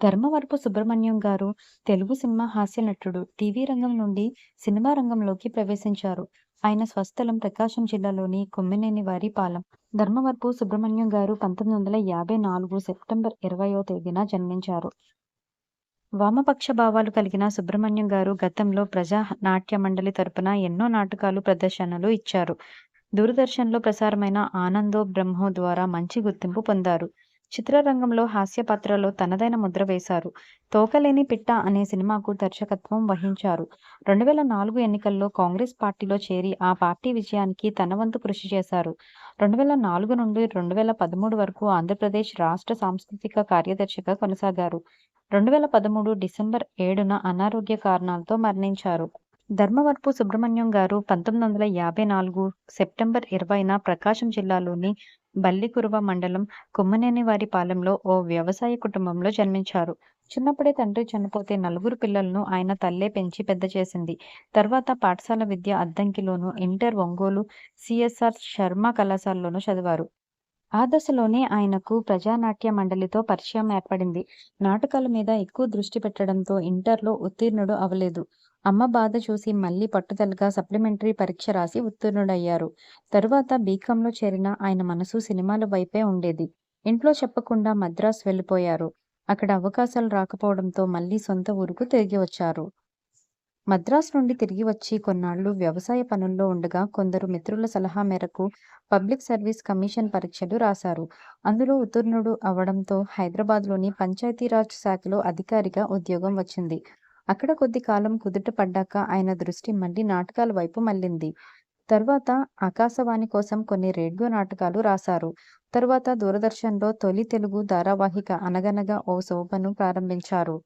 ధర్మవరపు సుబ్రహ్మణ్యం గారు తెలుగు సినిమా హాస్య నటుడు. టీవీ రంగం నుండి సినిమా రంగంలోకి ప్రవేశించారు. ఆయన స్వస్థలం ప్రకాశం జిల్లాలోని కొమ్మినేని వారిపాలెం ధర్మవరపు సుబ్రహ్మణ్యం గారు పంతొమ్మిది వందల యాభై నాలుగు సెప్టెంబర్ ఇరవయో తేదీన జన్మించారు. వామపక్ష భావాలు కలిగిన సుబ్రహ్మణ్యం గారు గతంలో ప్రజా నాట్య మండలి తరపున ఎన్నో నాటకాలు ప్రదర్శనలు ఇచ్చారు. దూరదర్శన్లో ప్రసారమైన ఆనందో బ్రహ్మో ద్వారా మంచి గుర్తింపు పొందారు. చిత్రరంగంలో హాస్య పాత్రలో తనదైన ముద్ర వేశారు. తోకలేని పిట్ట అనే సినిమాకు దర్శకత్వం వహించారు. రెండు వేల నాలుగు ఎన్నికల్లో కాంగ్రెస్ పార్టీలో చేరి ఆ పార్టీ విజయానికి తన వంతు కృషి చేశారు. రెండు వేల నాలుగు నుండి రెండు వేల పదమూడు వరకు ఆంధ్రప్రదేశ్ రాష్ట్ర సాంస్కృతిక కార్యదర్శిగా కొనసాగారు. రెండు వేల పదమూడు డిసెంబర్ ఏడున అనారోగ్య కారణాలతో మరణించారు. ధర్మవరపు సుబ్రహ్మణ్యం గారు పంతొమ్మిది వందల యాభై నాలుగు సెప్టెంబర్ ఇరవైన ప్రకాశం జిల్లాలోని బల్లికురువ మండలం కుమ్మనేని వారి పాలెంలో ఓ వ్యవసాయ కుటుంబంలో జన్మించారు. చిన్నప్పుడే తండ్రి చనిపోతే నలుగురు పిల్లలను ఆయన తల్లే పెంచి పెద్ద చేసింది. తర్వాత పాఠశాల విద్య అద్దంకిలోను, ఇంటర్ ఒంగోలు సిఎస్ఆర్ శర్మ కళాశాలలోనూ చదివారు. ఆ దశలోనే ఆయనకు ప్రజానాట్య మండలితో పరిచయం ఏర్పడింది. నాటకాల మీద ఎక్కువ దృష్టి పెట్టడంతో ఇంటర్లో ఉత్తీర్ణుడు అవలేదు. అమ్మ బాధ చూసి మళ్ళీ పట్టుదలగా సప్లిమెంటరీ పరీక్ష రాసి ఉత్తీర్ణుడయ్యారు. తరువాత బీకాంలో చేరిన ఆయన మనసు సినిమాల వైపే ఉండేది. ఇంట్లో చెప్పకుండా మద్రాసు వెళ్ళిపోయారు అక్కడ అవకాశాలు రాకపోవడంతో మళ్ళీ సొంత ఊరుకు తిరిగి వచ్చారు. మద్రాసు నుండి తిరిగి వచ్చి కొన్నాళ్ళు వ్యవసాయ పనుల్లో ఉండగా కొందరు మిత్రుల సలహా మేరకు పబ్లిక్ సర్వీస్ కమిషన్ పరీక్షలు రాశారు. అందులో ఉత్తీర్ణుడు అవ్వడంతో హైదరాబాద్లోని పంచాయతీరాజ్ శాఖలో అధికారిగా ఉద్యోగం వచ్చింది. అక్కడ కొద్ది కాలం కుదుట పడ్డాక ఆయన దృష్టి మళ్ళీ నాటకాల వైపు మళ్ళింది తర్వాత ఆకాశవాణి కోసం కొన్ని రేడియో నాటకాలు రాశారు. తరువాత దూరదర్శన్లో తొలి తెలుగు ధారావాహిక అనగనగా ఓ శోభను ప్రారంభించారు.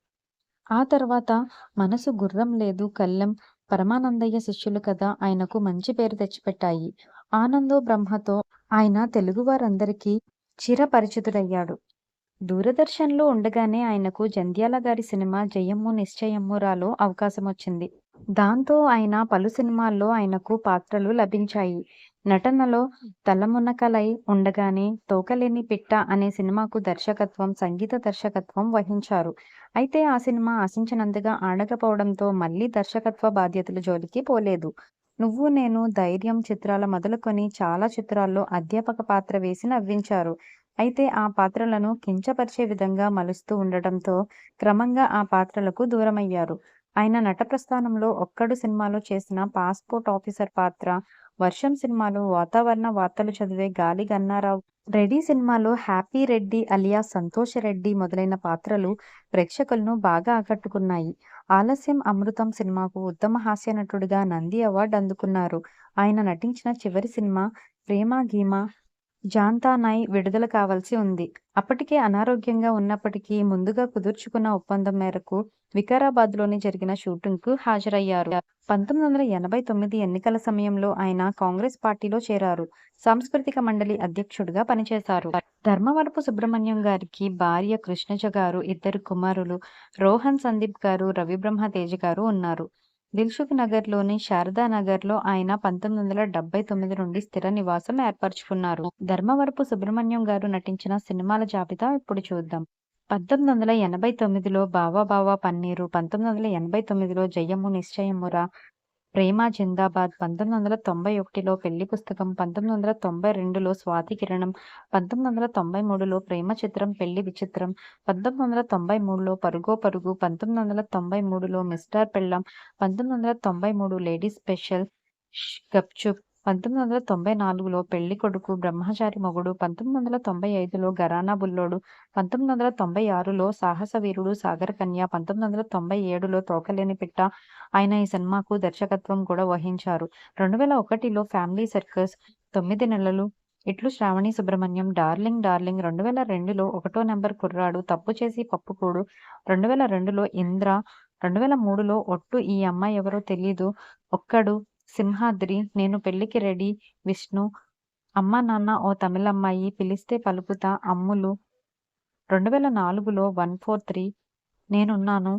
ఆ తర్వాత మనసు గుర్రం లేదు కళ్ళెం, పరమానందయ్య శిష్యులు కథ ఆయనకు మంచి పేరు తెచ్చిపెట్టాయి. ఆనందో బ్రహ్మతో ఆయన తెలుగువారందరికీ చిరపరిచితుడయ్యాడు. దూరదర్శన్లో ఉండగానే ఆయనకు జంధ్యాల గారి సినిమా జయమ్ము నిశ్చయమ్మురాలో అవకాశం వచ్చింది దాంతో ఆయన పలు సినిమాల్లో ఆయనకు పాత్రలు లభించాయి. నటనలో తలమునకలై ఉండగానే తోకలేని పిట్ట అనే సినిమాకు దర్శకత్వం, సంగీత దర్శకత్వం వహించారు. అయితే ఆ సినిమా ఆశించినంతగా ఆడకపోవడంతో మళ్ళీ దర్శకత్వ బాధ్యతలు జోలికి పోలేదు. నువ్వు నేను, ధైర్యం చిత్రాల మొదలుకొని చాలా చిత్రాల్లో అధ్యాపక పాత్ర వేసి నవ్వించారు. అయితే ఆ పాత్రలను కించపరిచే విధంగా మలుస్తూ ఉండటంతో క్రమంగా ఆ పాత్రలకు దూరమయ్యారు. ఆయన నట ప్రస్థానంలో ఒక్కడు సినిమాలో చేసిన పాస్పోర్ట్ ఆఫీసర్ పాత్ర, వర్షం సినిమాలో వాతావరణ వార్తలు చదివే గాలి గన్నారావు, రెడీ సినిమాలో హ్యాపీ రెడ్డి అలియా సంతోష్ రెడ్డి మొదలైన పాత్రలు ప్రేక్షకులను బాగా ఆకట్టుకున్నాయి. ఆలస్యం అమృతం సినిమాకు ఉత్తమ హాస్య నటుడిగా నంది అవార్డు అందుకున్నారు. ఆయన నటించిన చివరి సినిమా 'ప్రేమ గీమ జాన్తానై' విడుదల కావాల్సి ఉంది. అప్పటికే అనారోగ్యంగా ఉన్నప్పటికీ ముందుగా కుదుర్చుకున్న ఒప్పందం మేరకు వికారాబాద్లోని జరిగిన షూటింగ్కు హాజరయ్యారు. పంతొమ్మిది వందల ఎనభై తొమ్మిది ఎన్నికల సమయంలో ఆయన కాంగ్రెస్ పార్టీలో చేరారు. సాంస్కృతిక మండలి అధ్యక్షుడిగా పనిచేశారు. ధర్మవరపు సుబ్రహ్మణ్యం గారికి భార్య కృష్ణజ గారు, ఇద్దరు కుమారులు రోహన్ సందీప్ గారు, రవిబ్రహ్మ తేజ గారు ఉన్నారు. దిల్సుఖ్ నగర్లోని శారదానగర్లో ఆయన పంతొమ్మిది వందల డెబ్బై తొమ్మిది నుండి స్థిర నివాసం ఏర్పరచుకున్నారు. ధర్మవరపు సుబ్రహ్మణ్యం గారు నటించిన సినిమాల జాబితా ఇప్పుడు చూద్దాం. పంతొమ్మిది వందల ఎనభై తొమ్మిదిలో 'బావా బావా పన్నీరు', పంతొమ్మిది వందల ఎనభై తొమ్మిదిలో 'జయము నిశ్చయమురా', 'ప్రేమ జిందాబాద్', పంతొమ్మిది వందల తొంభై ఒకటిలో 'పెళ్ళి పుస్తకం', పంతొమ్మిది వందల తొంభై రెండులో 'స్వాతి కిరణం', పంతొమ్మిది వందల తొంభై మూడులో 'ప్రేమ చిత్రం పెళ్ళి విచిత్రం', పంతొమ్మిది వందల తొంభై మూడులో 'పరుగో పరుగు', పంతొమ్మిది వందల తొంభై మూడులో 'మిస్టర్ పెళ్ళం పంతొమ్మిది వందల తొంభై మూడు 'లేడీస్ స్పెషల్', 'గప్చుప్', పంతొమ్మిది వందల తొంభై నాలుగులో 'పెళ్ళి కొడుకు', 'బ్రహ్మచారి మొగుడు', పంతొమ్మిది వందల తొంభై ఐదులో 'ఘరానా బుల్లోడు', పంతొమ్మిది వందల తొంభై ఆరులో 'సాహస వీరుడు', సాగర కన్య పంతొమ్మిది వందల తొంభై ఏడులో 'తోకలేని పిట్ట'. ఆయన ఈ సినిమాకు దర్శకత్వం కూడా వహించారు. రెండు వేల ఒకటిలో 'ఫ్యామిలీ సర్కస్', 'తొమ్మిది నెలలు', 'ఇట్లు శ్రావణి సుబ్రహ్మణ్యం', 'డార్లింగ్ డార్లింగ్', రెండు వేల రెండులో 'ఒకటో నెంబర్ కుర్రాడు', 'తప్పు చేసి పప్పుకూడు', రెండు వేల రెండులో 'ఇంద్ర', రెండు వేల మూడులో 'ఒట్టు. ఈ అమ్మాయి ఎవరో తెలీదు', 'ఒక్కడు', 'సింహాద్రి', 'నేను పెళ్ళికి రెడీ', 'విష్ణు', 'అమ్మా నాన్న ఓ తమిళమ్మాయి', 'పిలిస్తే పలుకుతా', 'అమ్ములు', రెండు వేల నాలుగులో 'వన్ ఫోర్ త్రీ', 'నేనున్నాను',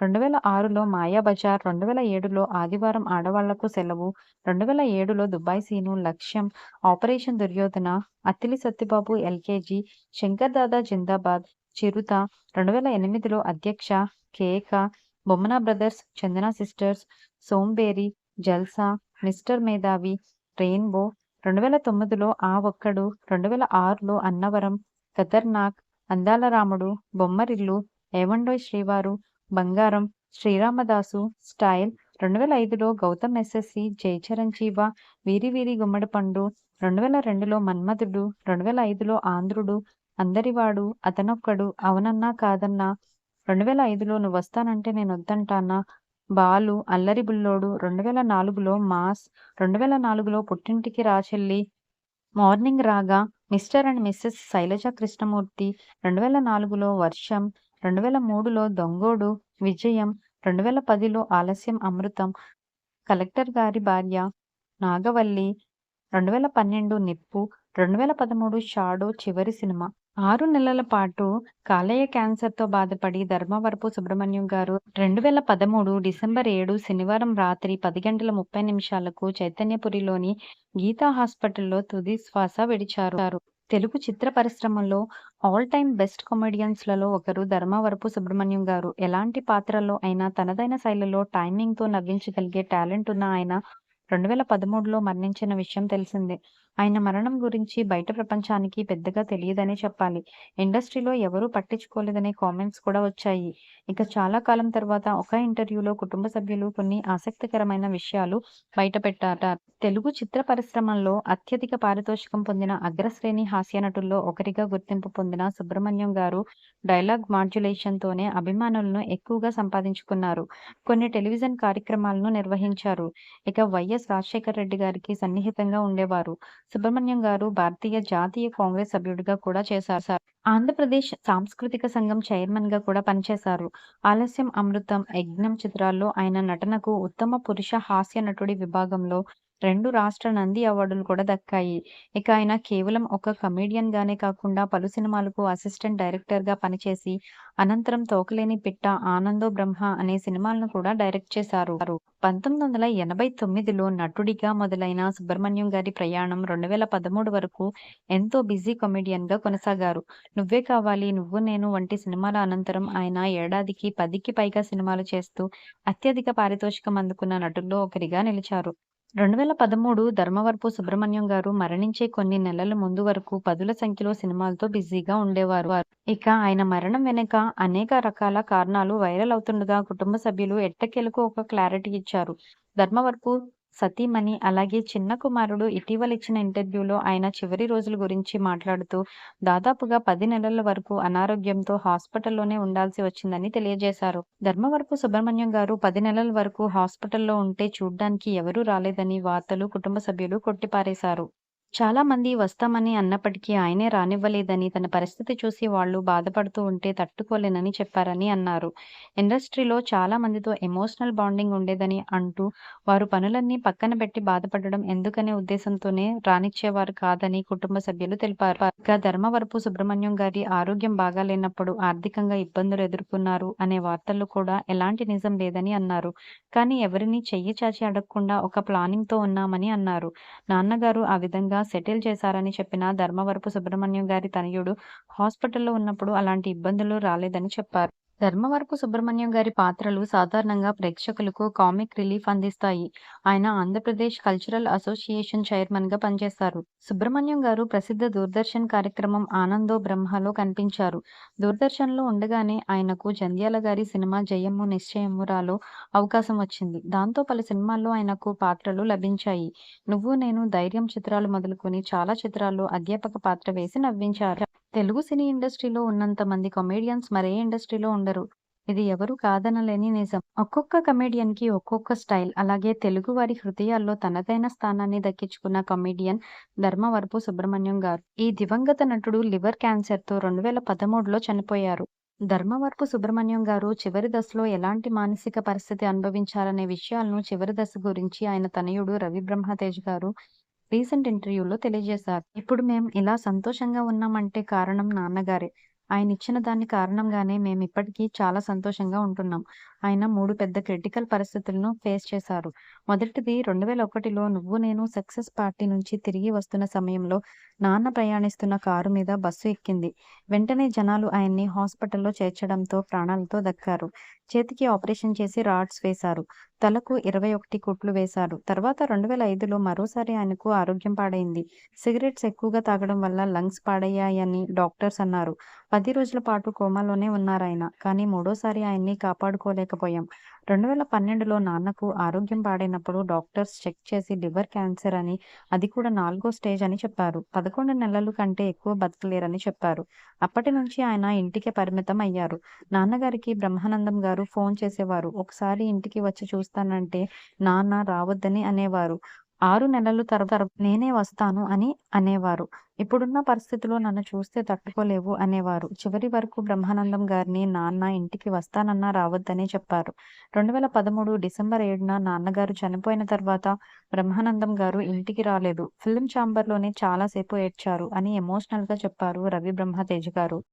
రెండు వేల ఆరులో 'మాయాబజార్', రెండు వేల ఏడులో 'ఆదివారం ఆడవాళ్ళకు సెలవు', రెండు వేల ఏడులో 'Dubai Seenu', 'Lakshyam', 'operation Duryodhana', 'Attili Sattibabu LKG', 'Shankar Dada Zindabad', Chirutha, రెండు వేల ఎనిమిదిలో Adhyaksha, Keka, Bommana brothers, Chandana sisters, Somberi, Jalsa, mister Medhavi, rainbow, రెండు వేల తొమ్మిదిలో ఆ ఒక్కడు, రెండు వేల ఆరులో అన్నవరం, ఖతర్నాక్, అందాల రాముడు, బొమ్మరిల్లు, ఏవండోయ్ శ్రీవారు, బంగారం, శ్రీరామదాసు, స్టైల్, రెండు వేల ఐదులో గౌతమ్ ఎస్ఎస్సి, జై వీరి వీరి గుమ్మడి పండు, రెండు వేల రెండులో మన్మథుడు, రెండు వేల ఐదులో ఆంధ్రుడు, అందరివాడు, అతనొక్కడు, అవునన్నా కాదన్నా, రెండు వేల ఐదులో నువ్వు వస్తానంటే నేను వద్దంటానా బాలు, అల్లరి బుల్లోడు, రెండు వేల నాలుగులో మాస్, రెండు వేల నాలుగులో పుట్టింటికి రాచెల్లి morning Raga, Mr and Mrs Shailaja Krishnamurthy, రెండు వేల నాలుగులో వర్షం, రెండు వేల మూడులో దొంగోడు, విజయం, రెండు వేల పదిలో ఆలస్యం అమృతం, కలెక్టర్ గారి భార్య, నాగవల్లి, రెండు వేల పన్నెండు నిప్పు, రెండు వేల పదమూడు షాడో చివరి సినిమా. ఆరు నెలల పాటు కాలేయ క్యాన్సర్తో బాధపడి ధర్మవరపు సుబ్రహ్మణ్యం గారు రెండు వేల పదమూడు డిసెంబర్ ఏడు శనివారం రాత్రి పది గంటల ముప్పై నిమిషాలకు చైతన్యపురిలోని గీతా హాస్పిటల్లో తుది శ్వాస విడిచారు. తెలుగు చిత్ర పరిశ్రమలో ఆల్ టైమ్ బెస్ట్ కామెడియన్స్లలో ఒకరు ధర్మవరపు సుబ్రహ్మణ్యం గారు. ఎలాంటి పాత్రలో అయినా తనదైన శైలిలో టైమింగ్తో నవ్వించగలిగే టాలెంట్ ఉన్న ఆయన రెండు వేల పదమూడులో మరణించిన విషయం తెలిసిందే. ఆయన మరణం గురించి బయట ప్రపంచానికి పెద్దగా తెలియదనే చెప్పాలి. ఇండస్ట్రీలో ఎవరూ పట్టించుకోలేదనే కామెంట్స్ కూడా వచ్చాయి. ఇక చాలా కాలం తర్వాత ఒక ఇంటర్వ్యూలో కుటుంబ సభ్యులు కొన్ని ఆసక్తికరమైన విషయాలు బయటపెట్టారు. తెలుగు చిత్ర పరిశ్రమలో అత్యధిక పారితోషికం పొందిన అగ్రశ్రేణి హాస్యనటుల్లో ఒకరిగా గుర్తింపు పొందిన సుబ్రహ్మణ్యం గారు డైలాగ్ మాడ్యులేషన్తోనే అభిమానులను ఎక్కువగా సంపాదించుకున్నారు. కొన్ని టెలివిజన్ కార్యక్రమాలను నిర్వహించారు. ఇక వైఎస్ రాజశేఖర రెడ్డి గారికి సన్నిహితంగా ఉండేవారు. సుబ్రహ్మణ్యం గారు భారతీయ జాతీయ కాంగ్రెస్ సభ్యుడిగా కూడా చేశారు. ఆంధ్రప్రదేశ్ సాంస్కృతిక సంఘం చైర్మన్గా కూడా పనిచేశారు. ఆలస్యం అమృతం, యజ్ఞం చిత్రాల్లో ఆయన నటనకు ఉత్తమ పురుష హాస్య నటుడి విభాగంలో రెండు రాష్ట్ర నంది అవార్డులు కూడా దక్కాయి. ఇక ఆయన కేవలం ఒక కమెడియన్గానే కాకుండా పలు సినిమాలకు అసిస్టెంట్ డైరెక్టర్గా పనిచేసి అనంతరం తోకలేని పిట్ట, ఆనందో బ్రహ్మ అనే సినిమాలను కూడా డైరెక్ట్ చేశారు. పంతొమ్మిది వందల ఎనభై తొమ్మిదిలో నటుడిగా మొదలైన సుబ్రహ్మణ్యం గారి ప్రయాణం రెండు వేల పదమూడు వరకు ఎంతో బిజీ కమెడియన్గా కొనసాగారు. నువ్వే కావాలి, నువ్వు నేను వంటి సినిమాల అనంతరం ఆయన ఏడాదికి పదికి పైగా సినిమాలు చేస్తూ అత్యధిక పారితోషికం అందుకున్న నటుల్లో ఒకరిగా నిలిచారు. రెండు వేల పదమూడు ధర్మవరపు సుబ్రహ్మణ్యం గారు మరణించే కొన్ని నెలల ముందు వరకు పదుల సంఖ్యలో సినిమాలతో బిజీగా ఉండేవారు. ఇక ఆయన మరణం వెనుక అనేక రకాల కారణాలు వైరల్ అవుతుండగా కుటుంబ సభ్యులు ఎట్టకేలకు ఒక క్లారిటీ ఇచ్చారు. ధర్మవరపు సతీమణి అలాగే చిన్న కుమారుడు ఇటీవల ఇచ్చిన ఇంటర్వ్యూలో ఆయన చివరి రోజుల గురించి మాట్లాడుతూ దాదాపుగా పది నెలల వరకు అనారోగ్యంతో హాస్పిటల్లోనే ఉండాల్సి వచ్చిందని తెలియజేశారు. ధర్మవరపు సుబ్రహ్మణ్యం గారు పది నెలల వరకు హాస్పిటల్లో ఉంటే చూడ్డానికి ఎవరూ రాలేదని వార్తలు కుటుంబ సభ్యులు కొట్టిపారేశారు. చాలా మంది వస్తామని అన్నప్పటికీ ఆయనే రానివ్వలేదని, తన పరిస్థితి చూసి వాళ్ళు బాధపడుతూ ఉంటే తట్టుకోలేనని చెప్పారని అన్నారు. ఇండస్ట్రీలో చాలా మందితో ఎమోషనల్ బాండింగ్ ఉండేదని అంటూ వారు పనులన్నీ పక్కన పెట్టి బాధపడడం ఎందుకనే ఉద్దేశంతోనే రానిచ్చేవారు కాదని కుటుంబ సభ్యులు తెలిపారు. ఇక ధర్మవరపు సుబ్రహ్మణ్యం గారి ఆరోగ్యం బాగాలేనప్పుడు ఆర్థికంగా ఇబ్బందులు ఎదుర్కొన్నారు అనే వార్తల్లో కూడా ఎలాంటి నిజం లేదని అన్నారు. కానీ ఎవరిని చెయ్యి చాచి అడగకుండా ఒక ప్లానింగ్తో ఉన్నామని అన్నారు. నాన్నగారు ఆ విధంగా సెటిల్ చేశారని చెప్పిన ధర్మవరపు సుబ్రహ్మణ్యం గారి తనయుడు హాస్పిటల్లో ఉన్నప్పుడు అలాంటి ఇబ్బందులు రాలేదని చెప్పారు. ధర్మవరపు సుబ్రహ్మణ్యం గారి పాత్రలు సాధారణంగా ప్రేక్షకులకు కామిక్ రిలీఫ్ అందిస్తాయి. ఆయన ఆంధ్రప్రదేశ్ కల్చరల్ అసోసియేషన్ చైర్మన్గా పనిచేస్తారు సుబ్రహ్మణ్యం గారు ప్రసిద్ధ దూరదర్శన్ కార్యక్రమం ఆనందో బ్రహ్మలో కనిపించారు. దూరదర్శన్లో ఉండగానే ఆయనకు జంధ్యాల గారి సినిమా జయము నిశ్చయమురాలో అవకాశం వచ్చింది. దాంతో పలు సినిమాల్లో ఆయనకు పాత్రలు లభించాయి. నువ్వు నేను, ధైర్యం చిత్రాలు మొదలుకొని చాలా చిత్రాల్లో అధ్యాపక పాత్ర వేసి నవ్వించారు. తెలుగు సినీ ఇండస్ట్రీలో ఉన్నంత మంది కమెడియన్స్ మరే ఇండస్ట్రీలో ఉండరు. ఇది ఎవరూ కాదనలేని నిజం. ఒక్కొక్క కమెడియన్‌కి ఒక్కొక్క స్టైల్. అలాగే తెలుగు వారి హృదయాల్లో తనదైన స్థానాన్ని దక్కించుకున్న కమెడియన్ ధర్మవరపు సుబ్రహ్మణ్యం గారు. ఈ దివంగత నటుడు లివర్ క్యాన్సర్‌తో రెండు వేల పదమూడులో చనిపోయారు. ధర్మవరపు సుబ్రహ్మణ్యం గారు చివరి దశలో ఎలాంటి మానసిక పరిస్థితి అనుభవించారనే విషయాలను చివరి దశ గురించి ఆయన తనయుడు రవి బ్రహ్మతేజ్ గారు రీసెంట్ ఇంటర్వ్యూలో తెలియజేశారు. ఇప్పుడు మేము ఇలా సంతోషంగా ఉన్నామంటే కారణం నాన్నగారే. ఆయన ఇచ్చిన దాని కారణంగానే మేము ఇప్పటికీ చాలా సంతోషంగా ఉంటున్నాం. ఆయన మూడు పెద్ద క్రిటికల్ పరిస్థితులను ఫేస్ చేశారు. మొదటిది 2001లో నువ్వు నేను సక్సెస్ పార్టీ నుంచి తిరిగి వస్తున్న సమయంలో నాన్న ప్రయాణిస్తున్న కారు మీద బస్సు ఎక్కింది. వెంటనే జనాలు ఆయన్ని హాస్పిటల్లో చేర్చడంతో ప్రాణాలతో దక్కారు. చేతికి ఆపరేషన్ చేసి రాడ్స్ వేశారు. తలకు 21 కుట్లు వేశారు. తర్వాత 2005లో మరోసారి ఆయనకు ఆరోగ్యం పాడైంది. సిగరెట్స్ ఎక్కువగా తాగడం వల్ల లంగ్స్ పాడయ్యాయని డాక్టర్స్ అన్నారు. పది రోజుల పాటు కోమాలోనే ఉన్నారాయన. కానీ మూడోసారి ఆయన్ని కాపాడుకోలేకపోయాం. 2012లో నాన్నకు ఆరోగ్యం పాడైనప్పుడు డాక్టర్స్ చెక్ చేసి లివర్ క్యాన్సర్ అని, అది కూడా నాలుగో స్టేజ్ అని చెప్పారు. 11 నెలలు కంటే ఎక్కువ బతకలేరని చెప్పారు. అప్పటి నుంచి ఆయన ఇంటికే పరిమితం అయ్యారు. నాన్నగారికి బ్రహ్మానందం గారు ఫోన్ చేసేవారు. ఒకసారి ఇంటికి వచ్చి చూస్తానంటే నాన్న రావద్దని అనేవారు. ఆరు నెలలు తర్వాత నేనే వస్తాను అని అనేవారు. ఇప్పుడున్న పరిస్థితిలో నన్ను చూస్తే తట్టుకోలేవు అనేవారు. చివరి వరకు బ్రహ్మానందం గారిని నాన్న ఇంటికి వస్తానన్నా రావద్దని చెప్పారు. 2013 డిసెంబర్ ఏడున నాన్నగారు చనిపోయిన తర్వాత బ్రహ్మానందం గారు ఇంటికి రాలేదు. ఫిల్మ్ ఛాంబర్‌లోనే చాలా సేపు ఏడ్చారు అని ఎమోషనల్‌గా చెప్పారు రవి బ్రహ్మతేజ్ గారు.